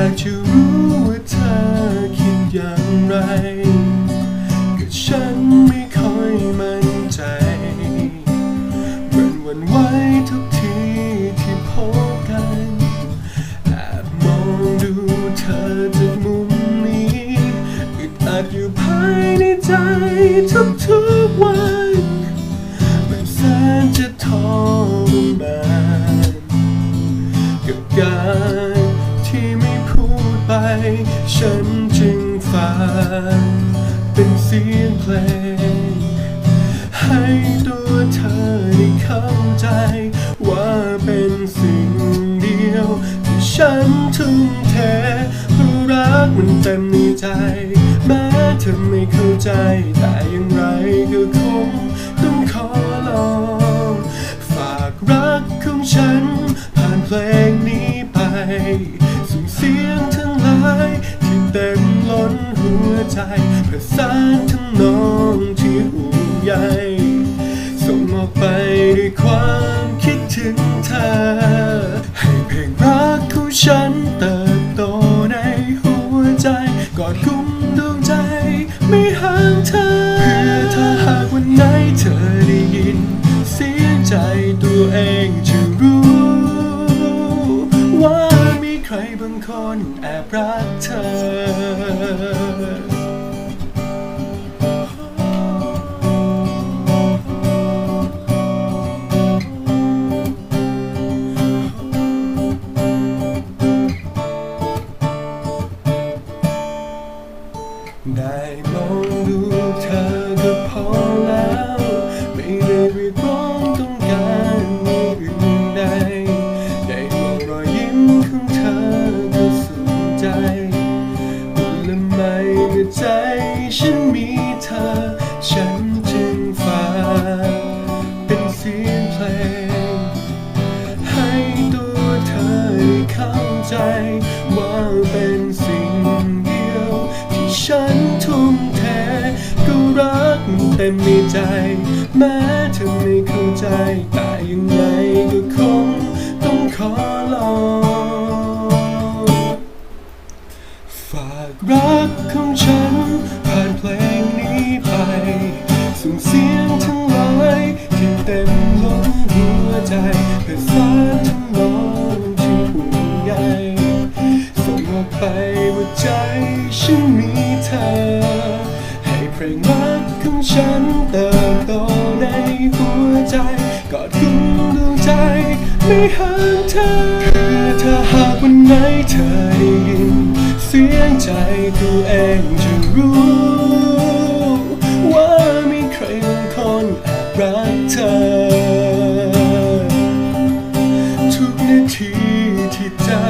อยากจะรู้ว่าเธอคิดอย่างไร ก็ฉันไม่ค่อยมั่นใจมันวันไหวทุกทีที่พบกันแอบมองดูเธอจากมุมนี้อึดอัดอยู่ภายในใจทุกๆวัน มันแสนจะทอ ฉันจึงฟังเป็นเสียงเพลง ให้ตัวเธอได้เข้าใจ ว่าเป็นสิ่งเดียว ที่ฉันทุ่มเทเพราะรักมันเต็มในใจ แม้เธอไม่เข้าใจ แต่อย่างไรก็คงต้องขอลองฝากรักของฉัน ผ่านเพลงนี้ไปส่งเสียง เต็มล้นหัวใจประสานทั้งน้องที่ห่วงใยส่งออกไปด้วยความคิดถึงเธอ ให้เพลงรักของฉันเติบโตในหัวใจกอดกุมดวงใจไม่ห่างเธอ เพื่อถ้าหากวันไหนเธอได้ยิน เสียงใจตัวเอง คนแอบรักเธอ และไมเมื่อใจฉันมีเธอ ฉันจึงฟังเป็นเสียงเพลง ให้ตัวเธอได้เข้าใจ ว่าเป็นสิ่งเดียว ที่ฉันทุ่มเทก็รักมันเต็มในใจ แม้เธอไม่เข้าใจแต่ยังไงก็คงต้องขอลอง ของฉัน ผ่านเพลงนี้ไป ส่งเสียงทั้งหลายที่เต็มล้นหัวใจเพื่อสานทั้งน้องที่ห่วงใยส่งออกไปว่าใจฉันมีเธอ ให้เพลงรักของฉันเติบโตในหัวใจกอดกุมดวงใจไม่ห่างเธอคือถ้าหากวันไหนเธอได้ยิน เสียงใจตัวเองจะรู้ ว่ามีใครบางคนแอบรักเธอ ทุกนาทีที่เจอ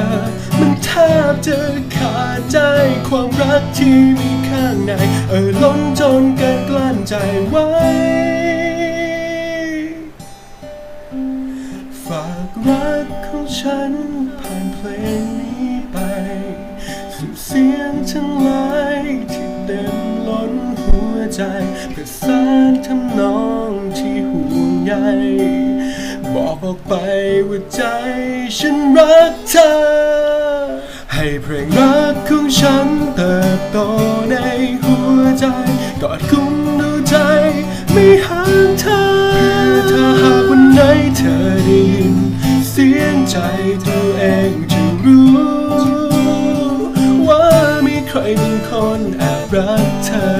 มันแทบจะขาดใจความรักที่มีข้างใน เออล้นจนเกินกลั้นใจไว้ฝากรักของฉันผ่านเพลง เสียงทั้งหลายที่เต็มล้นหัวใจประสานทำนองที่ห่วงใยบอกออกไปว่าใจฉันรักเธอ ให้เพลงรักของฉันเติบโตในหัวใจกอดคุ้มดูใจไม่ห่างเธอเพื่อถ้าหากวันไหนเธอได้ยิน เสียงใจตัวเอ รักเธอ